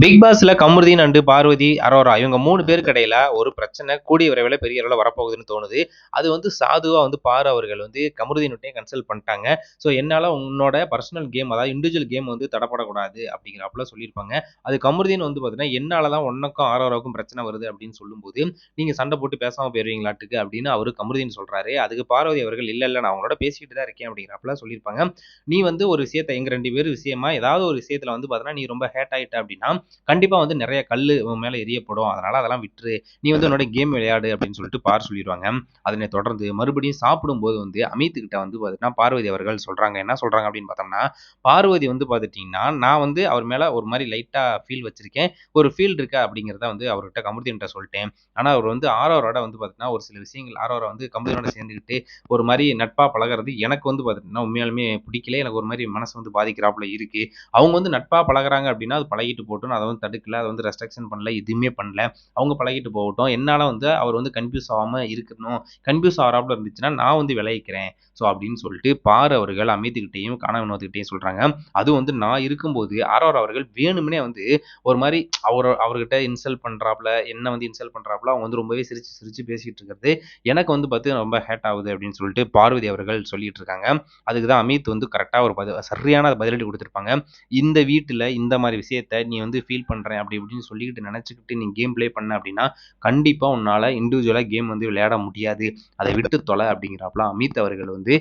Big பாஸ்ல Kamaruddin and Parvati Arora இவங்க மூணு பேருக்கு கடையில ஒரு பிரச்சனை கூடிய விரைவில் பெரிய அளவில் வரப்போகுதுன்னு தோணுது. அது வந்து சாதுவா வந்து பாரு அவர்கள் வந்து கமருதீன்கிட்டையும் கன்சல்ட் பண்ணிட்டாங்க. ஸோ என்னால் உன்னோட பர்சனல் கேம் அதாவது இண்டிவிஜுவல் கேம் வந்து தடப்படக்கூடாது அப்படிங்கிறப்பல சொல்லியிருப்பாங்க. அது கமருதீன் வந்து பார்த்தீங்கன்னா என்னால் தான் உனக்கும் ஆரோராவுக்கும் பிரச்சனை வருது அப்படின்னு சொல்லும்போது நீங்கள் சண்டை போட்டு பேசாமல் போயிருவீங்களாட்டுக்கு அப்படின்னு அவர் கமருதீன் சொல்றாரு. அதுக்கு பார்வதி அவர்கள் இல்லை இல்லை நான் அவங்களோட பேசிக்கிட்டு தான் இருக்கேன் அப்படிங்கிறப்பல சொல்லியிருப்பாங்க. நீ வந்து ஒரு விஷயத்தை எங்கள் ரெண்டு பேர் விஷயமா ஏதாவது ஒரு விஷயத்தில் வந்து பார்த்தீங்கன்னா நீ ரொம்ப ஹேட் ஆகிட்ட அப்படின்னா கண்டிப்பாக வந்து நிறைய கல் உன் மேலே எரியப்படும். அதனால் அதெல்லாம் விட்டுரு. நீ வந்து உன்னோட கேம் விளையாடு அப்படின்னு சொல்லிட்டு பார் சொல்லிடுவாங்க. அதனை தொடர்ந்து மறுபடியும் சாப்பிடும்போது வந்து அமித்துக்கிட்ட வந்து பார்த்தீங்கன்னா பார்வதி அவர்கள் சொல்கிறாங்க என்ன சொல்கிறாங்க அப்படின்னு பார்த்தோம்னா பார்வதி வந்து பார்த்துட்டிங்கன்னா நான் வந்து அவர் மேலே ஒரு மாதிரி லைட்டாக ஃபீல் வச்சுருக்கேன். ஒரு ஃபீல் இருக்கா அப்படிங்கிறத வந்து அவர்கிட்ட கமருதீன்கிட்ட சொல்லிட்டேன். ஆனால் அவர் வந்து ஆரோரோட வந்து பார்த்தீங்கன்னா ஒரு சில விஷயங்கள் ஆரோரை வந்து கமருதீனோட சேர்ந்துக்கிட்டு ஒரு மாதிரி நட்பாக பழகிறது எனக்கு வந்து பார்த்தீங்கன்னா உண்மையாலுமே பிடிக்கல. எனக்கு ஒரு மாதிரி மனசு வந்து பாதிக்கிறாப்புல இருக்குது அவங்க வந்து நட்பாக பழகுறாங்க அப்படின்னா அது பழகிட்டு போட்டு அதை வந்து தடுக்கல அதை வந்து ரெஸ்ட்ரிக்ஷன் பண்ணல எதுவுமே பண்ணல. அவங்க பழகிட்டு போகட்டும். என்னால் வந்து அவர் வந்து கன்ஃபியூஸ் ஆகாமல் இருக்கணும். கன்ஃபியூஸ் ஆகிறாப்புல இருந்துச்சுன்னா நான் வந்து விளைவிக்கிறேன். ஸோ அப்படின்னு சொல்லிட்டு பார் அவர்கள் அமித்துக்கிட்டையும் காண வினோத்துக்கிட்டையும் சொல்கிறாங்க அதுவும் வந்து நான் இருக்கும்போது ஆர்ஆர் அவர்கள் வேணும்னே வந்து ஒரு மாதிரி அவர் அவர்கிட்ட இன்சல்ட் பண்ணுறாப்புல என்ன வந்து இன்சல்ட் பண்ணுறாப்புல அவங்க வந்து ரொம்பவே சிரிச்சு சிரிச்சு பேசிகிட்டு இருக்கிறது. எனக்கு வந்து பார்த்து ரொம்ப ஹேட் ஆகுது அப்படின்னு சொல்லிட்டு பார்வதி அவர்கள் சொல்லிட்டு இருக்காங்க. அதுக்கு தான் அமித் வந்து கரெக்டாக ஒரு பதில் சரியான பதிலடி கொடுத்துருப்பாங்க. இந்த வீட்டில் இந்த மாதிரி விஷயத்த நீ வந்து ஃபீல் பண்ணுறேன் அப்படி இப்படின்னு சொல்லிக்கிட்டு நினச்சிக்கிட்டு நீ கேம் ப்ளே பண்ண அப்படின்னா கண்டிப்பாக உன்னால் இண்டிவிஜுவலாக கேம் வந்து விளையாட முடியாது. அதை விட்டு தொலை அப்படிங்கிறப்பலாம் அமித் அவர்கள் வந்து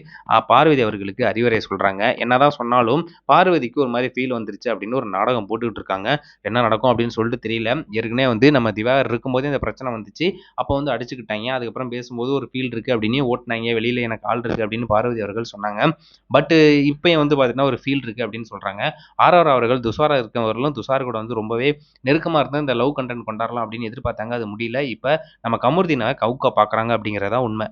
பார்வதி அவர்களுக்கு அறிவுரை சொல்கிறாங்க என்னதான் சொன்னாலும் பார்வதிக்கு ஒரு மாதிரி ஃபீல் வந்துருச்சு அப்படின்னு ஒரு நாடகம் போட்டுக்கிட்டு இருக்காங்க. என்ன நடக்கும் அப்படின்னு சொல்லிட்டு தெரியல. ஏற்கனவே வந்து நம்ம திவாகர் இருக்கும்போதே இந்த பிரச்சனை வந்துச்சு. அப்போ வந்து அடிச்சுக்கிட்டாங்க. அதுக்கப்புறம் பேசும்போது ஒரு ஃபீல் இருக்குது அப்படின்னு ஓட்டினாங்க. வெளியில் எனக்கு ஆள் இருக்குது அப்படின்னு பார்வதி அவர்கள் சொன்னாங்க. பட்டு இப்போ வந்து பார்த்தீங்கன்னா ஒரு ஃபீல் இருக்குது அப்படின்னு சொல்கிறாங்க ஆர்ஆர் அவர்கள் துஷாரா இருக்கவர்களும் துஷார் கூட வந்து ரொம்பவே நெருக்கமாக இருந்தால் இந்த லவ் கண்டென்ட் கொண்டாடலாம் அப்படின்னு எதிர்பார்த்தாங்க. அது முடியல. இப்போ நம்ம கமுர்தீனை கவுக்க பார்க்குறாங்க அப்படிங்கிறதான் உண்மை.